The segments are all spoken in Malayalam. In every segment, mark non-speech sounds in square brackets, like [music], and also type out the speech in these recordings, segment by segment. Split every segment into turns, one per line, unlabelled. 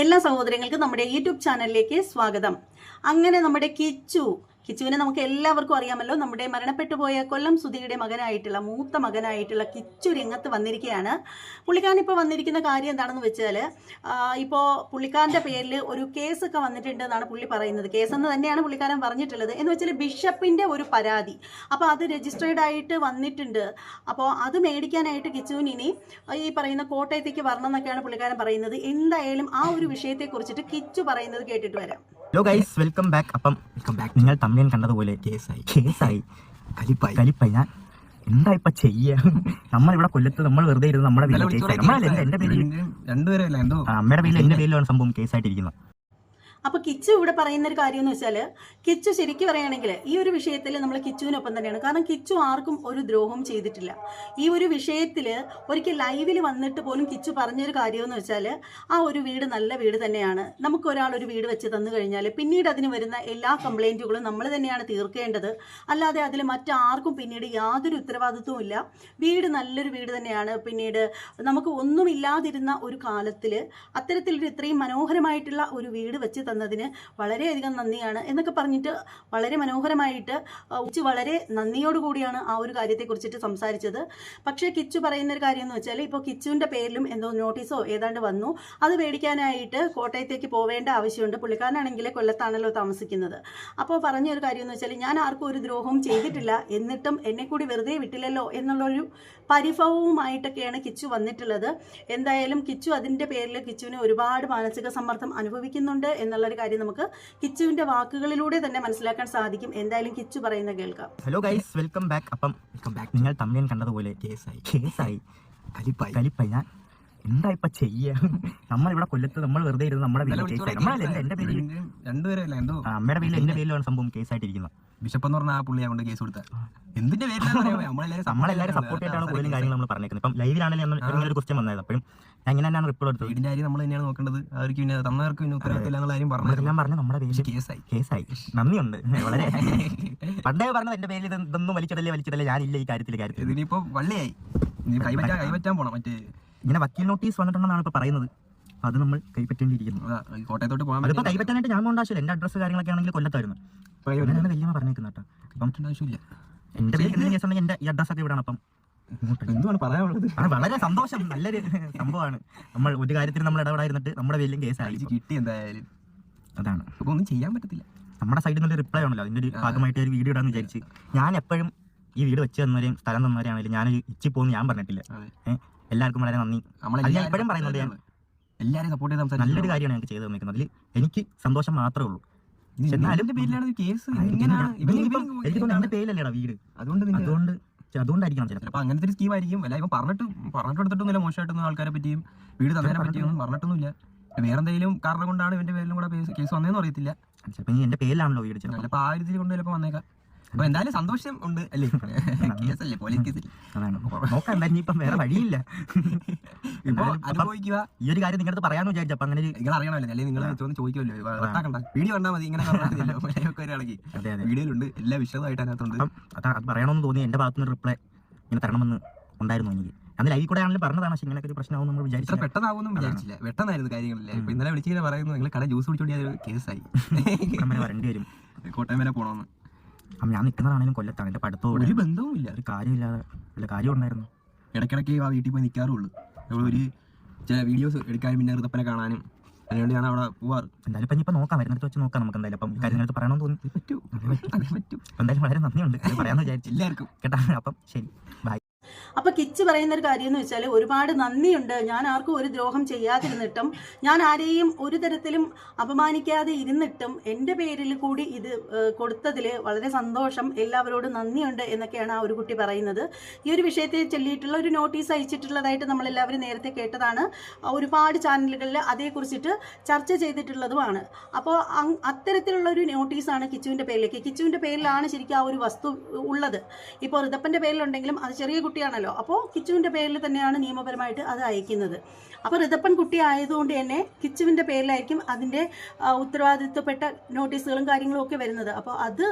എല്ലാ സഹോദരങ്ങൾക്കും നമ്മുടെ യൂട്യൂബ് ചാനലിലേക്ക് സ്വാഗതം. അങ്ങനെ നമ്മുടെ കിച്ചു കിച്ചുവിനെ നമുക്ക് എല്ലാവർക്കും അറിയാമല്ലോ. നമ്മുടെ മരണപ്പെട്ടു പോയ കൊല്ലം സുധിയുടെ മകനായിട്ടുള്ള മൂത്ത മകനായിട്ടുള്ള കിച്ചു രംഗത്ത് വന്നിരിക്കുകയാണ്. പുള്ളിക്കാരൻ ഇപ്പോൾ വന്നിരിക്കുന്ന കാര്യം എന്താണെന്ന് വെച്ചാൽ ഇപ്പോൾ പുള്ളിക്കാരന്റെ പേരിൽ ഒരു കേസൊക്കെ വന്നിട്ടുണ്ട് എന്നാണ് പുള്ളി പറയുന്നത്. കേസെന്ന് തന്നെയാണ് പുള്ളിക്കാരൻ പറഞ്ഞിട്ടുള്ളത്. എന്ന് വെച്ചാൽ ബിഷപ്പിന്റെ ഒരു പരാതി. അപ്പോൾ അത് രജിസ്റ്റേർഡ് ആയിട്ട് വന്നിട്ടുണ്ട്. അപ്പോൾ അത് മേടിക്കാനായിട്ട് കിച്ചുവിന് ഈ പറയുന്ന കോട്ടയത്തേക്ക് വരണം എന്നൊക്കെയാണ് പുള്ളിക്കാരൻ പറയുന്നത്. എന്തായാലും ആ ഒരു വിഷയത്തെക്കുറിച്ചിട്ട് കിച്ചു പറയുന്നത് കേട്ടിട്ട് വരാം.
ഹലോ ഗൈസ് വെൽക്കം ബാക്ക് അപ്പം വെൽക്കം ബാക്ക് നിങ്ങൾ തമ്മിൽ കണ്ടതുപോലെ കേസായി. കേസായി. കലിപ്പായി. കലിപ്പായി. ഞാൻ എന്താ ഇപ്പൊ ചെയ്യാ? നമ്മളിവിടെ കൊല്ലത്ത് നമ്മൾ വെറുതെ ഇരുന്ന് നമ്മുടെ പേരിൽ കേസായി. നമ്മളല്ല എന്റെ- പേരിൽ?
രണ്ടുപേരല്ല?
അമ്മയുടെ പേരിൽ എന്റെ പേരിലാണ് സംഭവം കേസായിട്ടിരിക്കുന്നത്.
അപ്പോൾ കിച്ചു ഇവിടെ പറയുന്ന ഒരു കാര്യം എന്ന് വെച്ചാൽ കിച്ചു ശരിക്കും പറയുകയാണെങ്കിൽ ഈ ഒരു വിഷയത്തിൽ നമ്മൾ കിച്ചുവിനൊപ്പം തന്നെയാണ്. കാരണം കിച്ചു ആർക്കും ഒരു ദ്രോഹം ചെയ്തിട്ടില്ല. ഈ ഒരു വിഷയത്തിൽ ഒരിക്കൽ ലൈവിൽ വന്നിട്ട് പോലും കിച്ചു പറഞ്ഞൊരു കാര്യം എന്ന് വെച്ചാൽ ആ ഒരു വീട് നല്ല വീട് തന്നെയാണ്. നമുക്ക് ഒരാൾ ഒരു വീട് വെച്ച് തന്നു കഴിഞ്ഞാൽ പിന്നീട് അതിന് വരുന്ന എല്ലാ കംപ്ലൈന്റുകളും നമ്മൾ തന്നെയാണ് തീർക്കേണ്ടത്. അല്ലാതെ അതിൽ മറ്റാർക്കും പിന്നീട് യാതൊരു ഉത്തരവാദിത്വവും ഇല്ല. വീട് നല്ലൊരു വീട് തന്നെയാണ്. പിന്നീട് നമുക്ക് ഒന്നുമില്ലാതിരുന്ന ഒരു കാലത്തിൽ അത്തരത്തിലൊരു ഇത്രയും മനോഹരമായിട്ടുള്ള ഒരു വീട് വെച്ച് തന്നതിന് വളരെയധികം നന്ദിയാണ് എന്നൊക്കെ പറഞ്ഞിട്ട് വളരെ മനോഹരമായിട്ട് ഉച്ച വളരെ നന്ദിയോടുകൂടിയാണ് ആ ഒരു കാര്യത്തെക്കുറിച്ചിട്ട് സംസാരിച്ചത്. പക്ഷേ കിച്ചു പറയുന്ന ഒരു കാര്യം എന്ന് വെച്ചാൽ ഇപ്പോൾ കിച്ചുവിന്റെ പേരിലും എന്തോ നോട്ടീസോ ഏതാണ്ട് വന്നു. അത് മേടിക്കാനായിട്ട് കോട്ടയത്തേക്ക് പോവേണ്ട ആവശ്യമുണ്ട്. പുള്ളിക്കാരനാണെങ്കിൽ കൊല്ലത്താണല്ലോ താമസിക്കുന്നത്. അപ്പോൾ പറഞ്ഞ ഒരു കാര്യം എന്ന് വെച്ചാൽ ഞാൻ ആർക്കും ഒരു ദ്രോഹവും ചെയ്തിട്ടില്ല. എന്നിട്ടും എന്നെ കൂടി വെറുതെ വിട്ടില്ലല്ലോ എന്നുള്ളൊരു പരിഭവവുമായിട്ടൊക്കെയാണ് കിച്ചു വന്നിട്ടുള്ളത്. എന്തായാലും കിച്ചു അതിന്റെ പേരിൽ കിച്ചുവിന് ഒരുപാട് മാനസിക സമ്മർദ്ദം അനുഭവിക്കുന്നുണ്ട് എന്നുള്ളൊരു കാര്യം നമുക്ക് കിച്ചുവിന്റെ വാക്കുകളിലൂടെ തന്നെ മനസ്സിലാക്കാൻ സാധിക്കും. എന്തായാലും കിച്ചു പറയുന്ന കേൾക്കാം.
ഹലോ ഗൈസ് വെൽക്കം ബാക്ക് അപ്പം വെൽക്കം ബാക്ക് നിങ്ങൾ തമ്മിൽ കണ്ടതുപോലെ കേസായി കേസായി കലിപ്പായി കലിപ്പായി ഞാൻ എന്താ ഇപ്പൊ ചെയ്യാ? നമ്മളിവിടെ കൊല്ലത്ത് നമ്മൾ വെറുതെ ഇരുന്ന് നമ്മുടെ പേരിൽ കേസായി നമ്മളല്ല എന്റെ- എന്റെ പേരിൽ
രണ്ടുപേരല്ല? എന്തോ?
ആ, അമ്മയുടെ പേരിൽ എന്റെ പേരിലാണ് സംഭവം കേസായിട്ടിരിക്കുന്നത്
ബിഷപ്പ് എന്ന് പറഞ്ഞ ആ പുള്ളിയെ കൊണ്ട് കേസ് കൊടുത്ത. എന്തിന്റെ പേരിലാണ്
നമ്മളെല്ലാവരും സപ്പോർട്ട് ചെയ്തിട്ടാണ് കൂടുതലും കാര്യങ്ങൾ നമ്മൾ പറഞ്ഞേക്കുന്നത്. ഇപ്പം ലൈവിലാണെങ്കിലും ഇങ്ങനെ ഒരു ക്വസ്റ്റ്യൻ വന്നത്. അപ്പോഴും എങ്ങനെ തന്നെയാണ് റിപ്പോർട്ട് എടുത്തത്.
വീടിന്റെ കാര്യം നമ്മൾ തന്നെയാണ് നോക്കേണ്ടത്. അവർക്ക് പിന്നെ തന്നവർക്ക് പിന്നെ ഉത്തരവാദിത്തം എന്നുള്ള കാര്യം പറഞ്ഞു
എല്ലാം പറഞ്ഞു നമ്മുടെ പേരിൽ
കേസായി
കേസായി നന്ദിയുണ്ട്. വളരെ. പണ്ടേ പറഞ്ഞത് എന്റെ പേരിൽ ഇത് ഇതൊന്നും വലിച്ചിടലേ വലിച്ചിടലേ ഞാനില്ല ഈ കാര്യത്തിൽ കാര്യത്തിൽ
ഇതിനിപ്പോ വള്ളിയായി. കൈവറ്റാൻ പോണം. മറ്റേ
ഇങ്ങനെ വക്കീൽ നോട്ടീസ് വന്നിട്ടുണ്ടെന്നാണ് ഇപ്പൊ പറയുന്നത്. അത് നമ്മൾ കൈപ്പറ്റേണ്ടിയിരിക്കുന്നു
കോട്ടയത്തോട്ട് പോകാൻ
അതിപ്പോ കൈപ്പറ്റാനായിട്ട് ഞാൻ പോകേണ്ട ആവശ്യമില്ല. എന്റെ അഡ്രസ്സ് കാര്യങ്ങളൊക്കെ ആണെങ്കിൽ കൊല്ലത്തായിരുന്നു.
അപ്പോൾ
അങ്ങനെയാണ് വലിയ പറഞ്ഞേക്കുന്നത് കേട്ടോ. അപ്പം
ആവശ്യമില്ല.
എന്റെ പേരിൽ എന്തെങ്കിലും എന്റെ ഈ അഡ്രസ് ഒക്കെ ഇവിടാണ് അപ്പം.
എന്തുവാണ് പറയാനുള്ളത്?
വളരെ സന്തോഷം. നല്ലൊരു സംഭവമാണ്. നമ്മൾ ഒരു കാര്യത്തിൽ നമ്മൾ ഇടപെടായിരുന്നിട്ട് നമ്മുടെ വലിയ കേസായി
കിട്ടി എന്തായാലും.
അതാണ്.
അപ്പൊ ഒന്നും ചെയ്യാൻ പറ്റത്തില്ല.
നമ്മുടെ സൈഡിൽ നിന്നൊരു റിപ്ലൈ ആണല്ലോ. അതിന്റെ ഒരു ഭാഗമായിട്ട് ഒരു വീഡിയോ ഇടാന്ന് വിചാരിച്ച്. ഞാൻ എപ്പോഴും ഈ വീട് വെച്ച് തന്നവരെയും സ്ഥലം തന്നവരെയാണെങ്കിലും ഞാൻ ഇച്ചി പോകുന്നു ഞാൻ പറഞ്ഞിട്ടില്ല. എല്ലാവർക്കും വളരെ നന്ദി. അത് ഞാൻ എപ്പോഴും പറയുന്നുണ്ട് ഞാൻ
എല്ലാവരും സപ്പോർട്ട് ചെയ്ത്
നല്ലൊരു കാര്യമാണ് ഞങ്ങൾക്ക് ചെയ്തു തന്നിരിക്കുന്നത്. അതിൽ എനിക്ക് സന്തോഷം മാത്രമേ ഉള്ളൂ.
എന്നാലും പേരിലാണ് കേസ്
എനിക്ക് പേരിലല്ലേടാ വീട്.
അതുകൊണ്ട്
അതുകൊണ്ട് അതുകൊണ്ടായിരിക്കണം ചിലപ്പോൾ
അങ്ങനത്തെ ഒരു സ്കീം ആയിരിക്കും. അല്ല ഇവൻ പറഞ്ഞിട്ട് പറഞ്ഞിട്ട് എടുത്തിട്ടൊന്നുമില്ല മോശമായിട്ടൊന്നും ആൾക്കാരെ പറ്റിയും വീട് തന്നെ പറ്റിയൊന്നും പറഞ്ഞിട്ടൊന്നുമില്ല. വേറെ എന്തെങ്കിലും കാരണം കൊണ്ടാണ് ഇവന്റെ പേരിലും കൂടെ കേസ് വന്നതെന്ന് അറിയത്തില്ല.
ചിലപ്പോൾ എന്റെ പേരിലാണല്ലോ വീട് ചിലപ്പോൾ
ചിലപ്പോ ആ രീതിയിൽ കൊണ്ട് ചിലപ്പോ വന്നേക്കാം. അപ്പൊ എന്തായാലും സന്തോഷം ഉണ്ട് അല്ലേ? കേസല്ലേ പോലീസ് കേസിൽ
അതാണ്. നോക്കാം എന്തായാലും ഇനിയിപ്പം വേറെ വഴിയില്ല.
ഇപ്പൊ അനുഭവിക്കുക
ഈ ഒരു കാര്യം നിങ്ങളുടെ പറയാന്ന് വിചാരിച്ചു. അപ്പൊ അങ്ങനെ
നിങ്ങൾ അറിയണമല്ലോ. അല്ലെങ്കിൽ നിങ്ങൾ ചോദിച്ചു ചോദിക്കുമല്ലോ റദ്ദാക്കണ്ട. വീഡിയോ കണ്ടാൽ മതി ഇങ്ങനെ [laughs]
അതെ
വീഡിയോയിലുണ്ട്. എല്ലാ വിശദമായിട്ട് അതിനകത്തുണ്ട്.
അതാ അത് പറയണമെന്ന് തോന്നി എന്റെ ഭാഗത്തുനിന്ന് റിപ്ലൈ ഇങ്ങനെ തരണമെന്ന് ഉണ്ടായിരുന്നു എനിക്ക്. അന്ന് ലൈവിൽ കൂടെ ആണെങ്കിലും പറഞ്ഞതാണ് പക്ഷെ ഇങ്ങനെയൊക്കെ ഒരു പ്രശ്നമാവും നമ്മൾ വിചാരിച്ചു
പെട്ടെന്നാവും വിചാരിച്ചില്ല. പെട്ടെന്നായിരുന്നു കാര്യങ്ങളില്ല? ഇപ്പൊ ഇന്നലെ വിളിച്ചിങ്ങനെ പറയുന്നു നിങ്ങൾ കട ജ്യൂസ് കുടിച്ചോണ്ടി അതൊരു കേസായി.
വരെ വരേണ്ടി വരും.
കോട്ടയം വരെ പോണമെന്ന്
അപ്പം ഞാൻ നിൽക്കുന്നതാണെങ്കിലും കൊല്ലത്താണ്. എന്റെ പഠിത്തവും
ഒരു ബന്ധവും ഇല്ല
ഒരു കാര്യമില്ലാതെ അല്ല കാര്യം ഉണ്ടായിരുന്നു.
ഇടയ്ക്കിടയ്ക്ക് ആ വീട്ടിൽ പോയി നിൽക്കാറുള്ളൂ നമ്മൾ ഒരു ചില വീഡിയോസ് എടുക്കാനും പിന്നെ ഋതപ്പനെ കാണാനും. അതിനുവേണ്ടി ഞാൻ അവിടെ പോവാറ്.
എന്തായാലും ഇപ്പം ഇപ്പം നോക്കാം. വരുന്നിടത്ത് വെച്ച് നോക്കാം നമുക്ക് എന്തായാലും. അപ്പം കാര്യങ്ങൾ കാര്യം നിങ്ങളുടെ പറയണമെന്ന് തോന്നി
പറ്റൂ. പറ്റൂ.
എന്തായാലും വളരെ നന്ദിയുണ്ട്. പറയാമെന്ന് വിചാരിച്ചു.
എല്ലാവർക്കും.
കേട്ടാ? അപ്പം ശരി. ബൈ
അപ്പൊ കിച്ച് പറയുന്ന ഒരു കാര്യം എന്ന് വെച്ചാൽ ഒരുപാട് നന്ദിയുണ്ട്. ഞാൻ ആർക്കും ഒരു ദ്രോഹം ചെയ്യാതിരുന്നിട്ടും ഞാൻ ആരെയും ഒരു തരത്തിലും അപമാനിക്കാതെ ഇരുന്നിട്ടും എന്റെ പേരിൽ കൂടി ഇത് കൊടുത്തതിൽ വളരെ സന്തോഷം എല്ലാവരോടും നന്ദിയുണ്ട് എന്നൊക്കെയാണ് ആ ഒരു കുട്ടി പറയുന്നത്. ഈ ഒരു വിഷയത്തെ ചൊല്ലിയിട്ടുള്ള ഒരു നോട്ടീസ് അയച്ചിട്ടുള്ളതായിട്ട് നമ്മളെല്ലാവരും നേരത്തെ കേട്ടതാണ്. ഒരുപാട് ചാനലുകളിൽ അതേക്കുറിച്ചിട്ട് ചർച്ച ചെയ്തിട്ടുള്ളതുമാണ്. അപ്പോൾ അത്തരത്തിലുള്ള ഒരു നോട്ടീസാണ് കിച്ചുവിന്റെ പേരിലേക്ക് കിച്ചുവിന്റെ പേരിലാണ് ശരിക്കും ആ ഒരു വസ്തു ഉള്ളത്. ഇപ്പോൾ റിതപ്പന്റെ പേരിലുണ്ടെങ്കിലും അത് ചെറിയ കുട്ടിയാണല്ലോ. ആണല്ലോ അപ്പോൾ കിച്ചുവിന്റെ പേരിൽ തന്നെയാണ് നിയമപരമായിട്ട് അത് അയക്കുന്നത്. അപ്പോൾ റിതപ്പൻ കുട്ടി ആയതുകൊണ്ട് തന്നെ കിച്ചുവിന്റെ പേരിലായിരിക്കും അതിന്റെ ഉത്തരവാദിത്വപ്പെട്ട നോട്ടീസുകളും കാര്യങ്ങളും ഒക്കെ വരുന്നത്. അപ്പോൾ അത്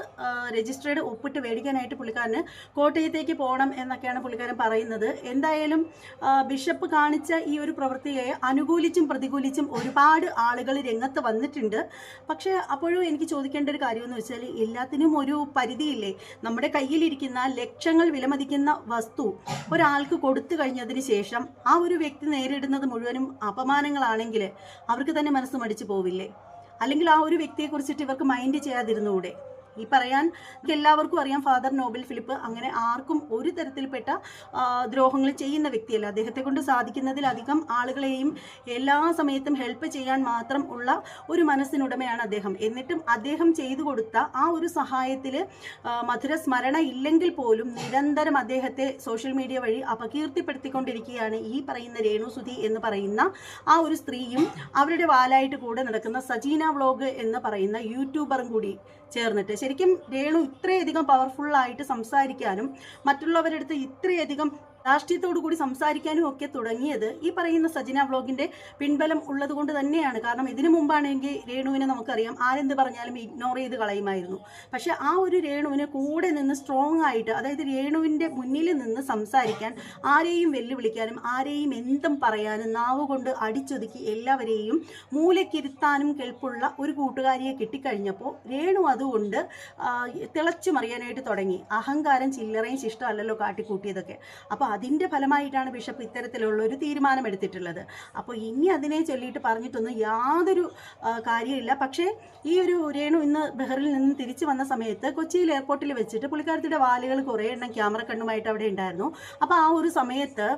രജിസ്ട്രേഡ് ഒപ്പിട്ട് മേടിക്കാനായിട്ട് പുള്ളിക്കാരന് കോട്ടയത്തേക്ക് പോകണം എന്നൊക്കെയാണ് പുള്ളിക്കാരൻ പറയുന്നത്. എന്തായാലും ബിഷപ്പ് കാണിച്ച ഈ ഒരു പ്രവൃത്തിയെ അനുകൂലിച്ചും പ്രതികൂലിച്ചും ഒരുപാട് ആളുകൾ രംഗത്ത് വന്നിട്ടുണ്ട്. പക്ഷേ അപ്പോഴും എനിക്ക് ചോദിക്കേണ്ട ഒരു കാര്യമെന്ന് വെച്ചാൽ എല്ലാത്തിനും ഒരു പരിധിയില്ലേ? നമ്മുടെ കയ്യിലിരിക്കുന്ന ലക്ഷങ്ങൾ വിലമതിക്കുന്ന വസ്തു ഒരാൾക്ക് കൊടുത്തു കഴിഞ്ഞതിന് ശേഷം ആ ഒരു വ്യക്തി നേരിടുന്നത് മുഴുവനും അപമാനങ്ങളാണെങ്കിൽ അവർക്ക് തന്നെ മനസ്സ് മടിച്ചു പോവില്ലേ? അല്ലെങ്കിൽ ആ ഒരു വ്യക്തിയെ കുറിച്ചിട്ട് ഇവർക്ക് മൈൻഡ് ചെയ്യാതിരുന്നുകൂടെ? ഈ പറയാൻ എല്ലാവർക്കും അറിയാം ഫാദർ നോബൽ ഫിലിപ്പ് അങ്ങനെ ആർക്കും ഒരു തരത്തിൽപ്പെട്ട ദ്രോഹങ്ങൾ ചെയ്യുന്ന വ്യക്തിയല്ല. അദ്ദേഹത്തെ കൊണ്ട് സാധിക്കുന്നതിലധികം ആളുകളെയും എല്ലാ സമയത്തും ഹെൽപ്പ് ചെയ്യാൻ മാത്രം ഉള്ള ഒരു മനസ്സിനുടമയാണ് അദ്ദേഹം. എന്നിട്ടും അദ്ദേഹം ചെയ്തു കൊടുത്ത ആ ഒരു സഹായത്തിൽ മധുര സ്മരണ ഇല്ലെങ്കിൽ പോലും നിരന്തരം അദ്ദേഹത്തെ സോഷ്യൽ മീഡിയ വഴി അപകീർത്തിപ്പെടുത്തിക്കൊണ്ടിരിക്കുകയാണ് ഈ പറയുന്ന രേണുസുതി എന്ന് പറയുന്ന ആ ഒരു സ്ത്രീയും അവരുടെ വാലായിട്ട് കൂടെ നടക്കുന്ന സജീന വ്ളോഗ് എന്ന് പറയുന്ന യൂട്യൂബറും കൂടി ചേർന്നിട്ട്. ശരിക്കും രേണു ഇത്രയധികം പവർഫുള്ളായിട്ട് സംസാരിക്കാനും മറ്റുള്ളവരുടെ അടുത്ത് ഇത്രയധികം രാഷ്ട്രീയത്തോടു കൂടി സംസാരിക്കാനും ഒക്കെ തുടങ്ങിയത് ഈ പറയുന്ന സജിന വ്ലോഗിന്റെ പിൻബലം ഉള്ളത് കൊണ്ട് തന്നെയാണ്. കാരണം ഇതിനു മുമ്പാണെങ്കിൽ രേണുവിനെ നമുക്കറിയാം. ആരെന്ത് പറഞ്ഞാലും ഇഗ്നോർ ചെയ്ത് കളയുമായിരുന്നു. പക്ഷെ ആ ഒരു രേണുവിന് കൂടെ നിന്ന് സ്ട്രോങ് ആയിട്ട് അതായത് രേണുവിന്റെ മുന്നിൽ നിന്ന് സംസാരിക്കാൻ ആരെയും വെല്ലുവിളിക്കാനും ആരെയും എന്തും പറയാനും നാവ് കൊണ്ട് അടിച്ചൊതുക്കി എല്ലാവരെയും മൂലക്കിരുത്താനും കെൽപ്പുള്ള ഒരു കൂട്ടുകാരിയെ കിട്ടിക്കഴിഞ്ഞപ്പോൾ രേണു അതുകൊണ്ട് തിളച്ചു മറിയാനായിട്ട് തുടങ്ങി. അഹങ്കാരം ചില്ലറയും ശിഷ്ടമല്ലല്ലോ കാട്ടിക്കൂട്ടിയതൊക്കെ. അപ്പോൾ അതിന്റെ ഫലമായിട്ടാണ് ബിഷപ്പ് ഇത്തരത്തിലുള്ള ഒരു തീരുമാനം എടുത്തിട്ടുള്ളത്. അപ്പോൾ ഇനി അതിനെ ചൊല്ലിയിട്ട് പറഞ്ഞിട്ടൊന്നും യാതൊരു കാര്യമില്ല. പക്ഷേ ഈ ഒരു രേണു ഇന്ന് ബെഹറിൽ നിന്ന് തിരിച്ചു വന്ന സമയത്ത് കൊച്ചിയിൽ എയർപോർട്ടിൽ വെച്ചിട്ട് പുള്ളിക്കാരത്തിയുടെ വാലുകൾ കുറേ എണ്ണം ക്യാമറ കണ്ണുമായിട്ട് അവിടെ ഉണ്ടായിരുന്നു. അപ്പോൾ ആ ഒരു സമയത്ത്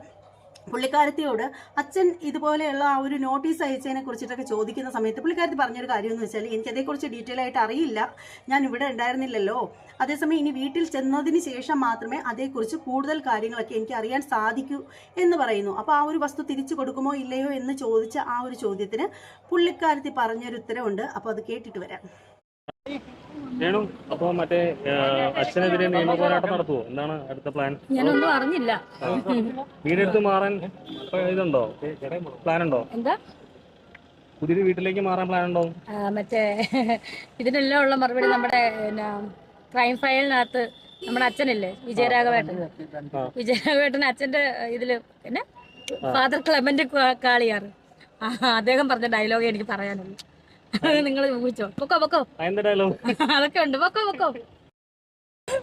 പുള്ളിക്കാരത്തിയോട് അച്ഛൻ ഇതുപോലെയുള്ള ആ ഒരു നോട്ടീസ് അയച്ചതിനെ കുറിച്ചിട്ടൊക്കെ ചോദിക്കുന്ന സമയത്ത് പുള്ളിക്കാരത്തി പറഞ്ഞൊരു കാര്യം എന്ന് വെച്ചാൽ എനിക്കതേക്കുറിച്ച് ഡീറ്റെയിൽ ആയിട്ട് അറിയില്ല. ഞാൻ ഇവിടെ ഉണ്ടായിരുന്നില്ലല്ലോ. അതേസമയം ഇനി വീട്ടിൽ ചെന്നതിന് ശേഷം മാത്രമേ അതേക്കുറിച്ച് കൂടുതൽ കാര്യങ്ങളൊക്കെ എനിക്ക് അറിയാൻ സാധിക്കൂ എന്ന് പറയുന്നു. അപ്പോൾ ആ ഒരു വസ്തു തിരിച്ചു കൊടുക്കുമോ ഇല്ലയോ എന്ന് ചോദിച്ച ആ ഒരു ചോദ്യത്തിന് പുള്ളിക്കാരത്തി പറഞ്ഞൊരു ഉത്തരവുണ്ട് അപ്പോൾ അത് കേട്ടിട്ട് വരാം.
രേണു അപ്പൊ മറ്റേ അച്ഛനെതിരെ നിയമ പോരാട്ടം നടത്തുവോ? എന്താണ് അടുത്ത പ്ലാൻ?
ഞാനൊന്നും അറിഞ്ഞില്ല.
വീടെടുത്ത് മാറാൻ ഇതുണ്ടോ? പ്ലാൻ ഉണ്ടോ
എന്താ?
പുതിയൊരു വീട്ടിലേക്ക് മാറാൻ പ്ലാൻ ഉണ്ടോ
മറ്റേ ഇതിനെല്ലാം ഉള്ള മറുപടി നമ്മുടെ ക്രൈം ഫയലിനകത്ത് നമ്മുടെ അച്ഛനില്ലേ? വിജയരാഘവേട്ടൻ. വിജയരാഘവേട്ടൻ അച്ഛന്റെ ഇതിൽ പിന്നെ ഫാദർ ക്ലെമന്റ് കാളിയാർ. അദ്ദേഹം പറഞ്ഞ ഡയലോഗ് എനിക്ക് പറയാനുള്ളൂ. നിങ്ങൾ ഊഹിച്ചോ. പൊക്കോ അതൊക്കെ ഉണ്ട്. പൊക്കോ പൊക്കോ.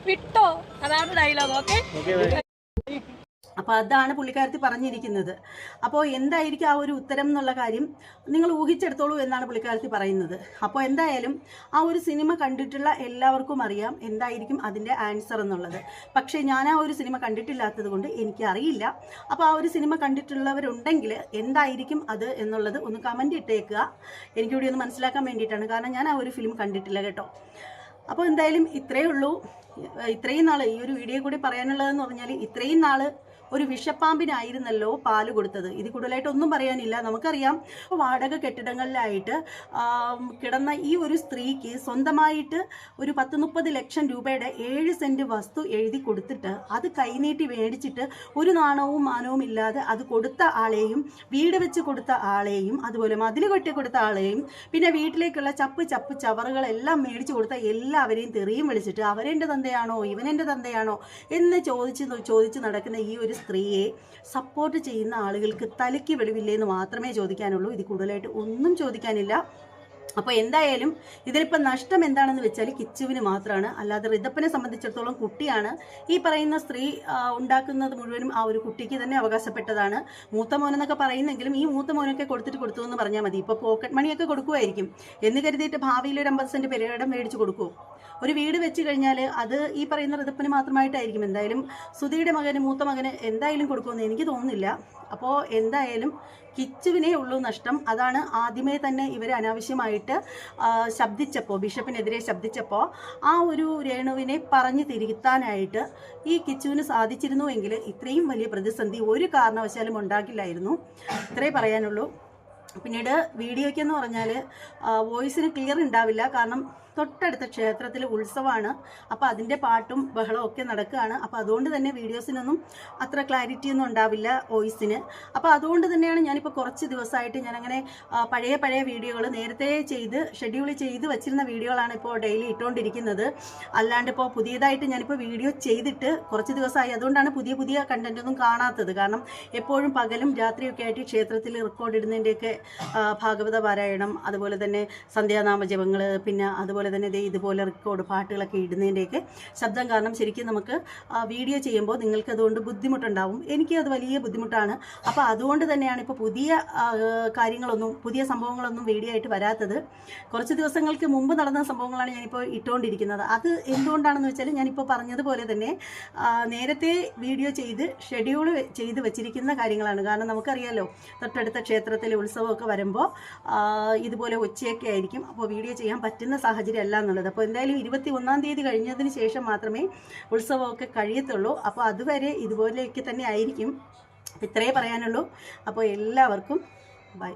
വിട്ടോ. അതാണ് ഡയലോഗ് ഓക്കെ
അപ്പോൾ അതാണ് പുള്ളിക്കാരത്തി പറഞ്ഞിരിക്കുന്നത്. അപ്പോൾ എന്തായിരിക്കും ആ ഒരു ഉത്തരം എന്നുള്ള കാര്യം നിങ്ങൾ ഊഹിച്ചെടുത്തോളൂ എന്നാണ് പുള്ളിക്കാരത്തി പറയുന്നത്. അപ്പോൾ എന്തായാലും ആ ഒരു സിനിമ കണ്ടിട്ടുള്ള എല്ലാവർക്കും അറിയാം എന്തായിരിക്കും അതിന്റെ ആൻസർ എന്നുള്ളത്. പക്ഷേ ഞാൻ ആ ഒരു സിനിമ കണ്ടിട്ടില്ലാത്തത് കൊണ്ട് എനിക്കറിയില്ല. അപ്പോൾ ആ ഒരു സിനിമ കണ്ടിട്ടുള്ളവരുണ്ടെങ്കിൽ എന്തായിരിക്കും അത് എന്നുള്ളത് ഒന്ന് കമന്റ് ഇട്ടേക്കുക. എനിക്കൂടി ഒന്ന് മനസ്സിലാക്കാൻ വേണ്ടിയിട്ടാണ്. കാരണം ഞാൻ ആ ഒരു ഫിലിം കണ്ടിട്ടില്ല കേട്ടോ. അപ്പോൾ എന്തായാലും ഇത്രയേ ഉള്ളൂ. ഇത്രയും നാൾ ഈ ഒരു വീഡിയോ കൂടി പറയാനുള്ളതെന്ന് പറഞ്ഞാൽ ഇത്രയും നാൾ ഒരു വിഷപ്പാമ്പിനായിരുന്നല്ലോ പാൽ കൊടുത്തത്. ഇത് കൂടുതലായിട്ട് ഒന്നും പറയാനില്ല. നമുക്കറിയാം വാടക കെട്ടിടങ്ങളിലായിട്ട് കിടന്ന ഈ ഒരു സ്ത്രീക്ക് സ്വന്തമായിട്ട് ഒരു പത്ത് മുപ്പത് ലക്ഷം രൂപയുടെ ഏഴ് സെന്റ് വസ്തു എഴുതി കൊടുത്തിട്ട് അത് കൈനീട്ടി മേടിച്ചിട്ട് ഒരു നാണവും മാനവും ഇല്ലാതെ അത് കൊടുത്ത ആളെയും വീട് വെച്ച് കൊടുത്ത ആളെയും അതുപോലെ മതിൽ കൊട്ടി കൊടുത്ത ആളെയും പിന്നെ വീട്ടിലേക്കുള്ള ചപ്പ് ചപ്പ് ചവറുകളെല്ലാം മേടിച്ചു കൊടുത്ത എല്ലാവരെയും തെറിയും വിളിച്ചിട്ട് അവരെന്റെ തന്തയാണോ? ഇവനെന്റെ തന്തയാണോ? എന്ന് ചോദിച്ച് ചോദിച്ച് നടക്കുന്ന ഈ ഒരു സ്ത്രീയെ സപ്പോർട്ട് ചെയ്യുന്ന ആളുകൾക്ക് തലയ്ക്ക് വെളിവില്ലേ എന്ന് മാത്രമേ ചോദിക്കാനുള്ളൂ. ഇത് കൂടുതലായിട്ട് ഒന്നും ചോദിക്കാനില്ല. അപ്പോൾ എന്തായാലും ഇതിലിപ്പോൾ നഷ്ടം എന്താണെന്ന് വെച്ചാൽ കിച്ചുവിന് മാത്രമാണ് അല്ലാതെ ഋതപ്പനെ സംബന്ധിച്ചിടത്തോളം കുട്ടിയാണ്. ഈ പറയുന്ന സ്ത്രീ ഉണ്ടാക്കുന്നത് മുഴുവനും ആ ഒരു കുട്ടിക്ക് തന്നെ അവകാശപ്പെട്ടതാണ്. മൂത്ത മോനെന്നൊക്കെ പറയുന്നെങ്കിലും ഈ മൂത്ത മോനൊക്കെ കൊടുത്തിട്ട് കൊടുത്തു എന്ന് പറഞ്ഞാൽ മതി. ഇപ്പോൾ പോക്കറ്റ് മണിയൊക്കെ കൊടുക്കുമായിരിക്കും എന്ന് കരുതിയിട്ട് ഭാവിയിൽ ഒരു അമ്പത് സെന്റ് പെരയിടം മേടിച്ച് കൊടുക്കുമോ ഒരു വീട് വെച്ച് കഴിഞ്ഞാൽ അത് ഈ പറയുന്ന ഋതപ്പന് മാത്രമായിട്ടായിരിക്കും. എന്തായാലും സുധിയുടെ മകന് മൂത്ത മകന് എന്തായാലും കൊടുക്കുമെന്ന് എനിക്ക് തോന്നുന്നില്ല. അപ്പോൾ എന്തായാലും കിച്ചുവിനേ ഉള്ളൂ നഷ്ടം. അതാണ് ആദ്യമേ തന്നെ ഇവർ അനാവശ്യമായിട്ട് ശബ്ദിച്ചപ്പോൾ ബിഷപ്പിനെതിരെ ശബ്ദിച്ചപ്പോൾ ആ ഒരു രേണുവിനെ പറഞ്ഞു തിരുത്താനായിട്ട് ഈ കിച്ചുവിന് സാധിച്ചിരുന്നുവെങ്കിൽ ഇത്രയും വലിയ പ്രതിസന്ധി ഒരു കാരണവശാലും ഉണ്ടാക്കില്ലായിരുന്നു ഇത്രേ പറയാനുള്ളൂ. പിന്നീട് വീഡിയോയ്ക്കെന്ന് പറഞ്ഞാൽ വോയിസിന് ക്ലിയർ ഉണ്ടാവില്ല. കാരണം തൊട്ടടുത്ത ക്ഷേത്രത്തിൽ ഉത്സവമാണ്. അപ്പോൾ അതിന്റെ പാട്ടും ബഹളവും ഒക്കെ നടക്കുകയാണ്. അപ്പോൾ അതുകൊണ്ട് തന്നെ വീഡിയോസിനൊന്നും അത്ര ക്ലാരിറ്റി ഒന്നും ഉണ്ടാവില്ല വോയിസിന്. അപ്പോൾ അതുകൊണ്ട് തന്നെയാണ് ഞാനിപ്പോൾ കുറച്ച് ദിവസമായിട്ട് ഞാനങ്ങനെ പഴയ പഴയ വീഡിയോകൾ നേരത്തെ ചെയ്ത് ഷെഡ്യൂൾ ചെയ്ത് വെച്ചിരുന്ന വീഡിയോകളാണ് ഇപ്പോൾ ഡെയിലി ഇട്ടുകൊണ്ടിരിക്കുന്നത് അല്ലാണ്ട് ഇപ്പോൾ പുതിയതായിട്ട് ഞാനിപ്പോൾ വീഡിയോ ചെയ്തിട്ട് കുറച്ച് ദിവസമായി. അതുകൊണ്ടാണ് പുതിയ പുതിയ കണ്ടന്റ് ഒന്നും കാണാത്തത്. കാരണം എപ്പോഴും പകലും രാത്രിയൊക്കെ ആയിട്ട് ക്ഷേത്രത്തിൽ റെക്കോർഡ് ഇടുന്നതിന്റെയൊക്കെ ഭാഗവത പാരായണം അതുപോലെ തന്നെ സന്ധ്യാനാമ ജപങ്ങൾ പിന്നെ അതുപോലെ തന്നെ ദേ ഇതുപോലെ റെക്കോർഡ് പാട്ടുകളൊക്കെ ഇടുന്നതിന്റെയൊക്കെ ശബ്ദം കാരണം ശരിക്കും നമുക്ക് വീഡിയോ ചെയ്യുമ്പോൾ നിങ്ങൾക്ക് അതുകൊണ്ട് ബുദ്ധിമുട്ടുണ്ടാവും. എനിക്ക് അത് വലിയ ബുദ്ധിമുട്ടാണ്. അപ്പോൾ അതുകൊണ്ട് തന്നെയാണ് ഇപ്പോൾ പുതിയ കാര്യങ്ങളൊന്നും പുതിയ സംഭവങ്ങളൊന്നും വീഡിയോ ആയിട്ട് വരാത്തത്. കുറച്ച് ദിവസങ്ങൾക്ക് മുമ്പ് നടന്ന സംഭവങ്ങളാണ് ഞാനിപ്പോൾ ഇട്ടുകൊണ്ടിരിക്കുന്നത് അത് എന്തുകൊണ്ടാണെന്ന് വെച്ചാൽ ഞാനിപ്പോൾ പറഞ്ഞതുപോലെ തന്നെ നേരത്തെ വീഡിയോ ചെയ്ത് ഷെഡ്യൂൾ ചെയ്ത് വെച്ചിരിക്കുന്ന കാര്യങ്ങളാണ്. കാരണം നമുക്കറിയാലോ തൊട്ടടുത്ത ക്ഷേത്രത്തിലെ ഉത്സവമൊക്കെ വരുമ്പോൾ ഇതുപോലെ ഉച്ചയൊക്കെ ആയിരിക്കും. അപ്പോൾ വീഡിയോ ചെയ്യാൻ പറ്റുന്ന സാഹചര്യം അല്ല എന്നുള്ളത്. അപ്പോൾ എന്തായാലും ഇരുപത്തി ഒന്നാം തീയതി കഴിഞ്ഞതിന് ശേഷം മാത്രമേ ഉത്സവമൊക്കെ കഴിയത്തുള്ളൂ. അപ്പോൾ അതുവരെ ഇതുപോലെയൊക്കെ തന്നെ ആയിരിക്കും. ഇത്രയേ പറയാനുള്ളൂ. അപ്പോൾ എല്ലാവർക്കും ബൈ.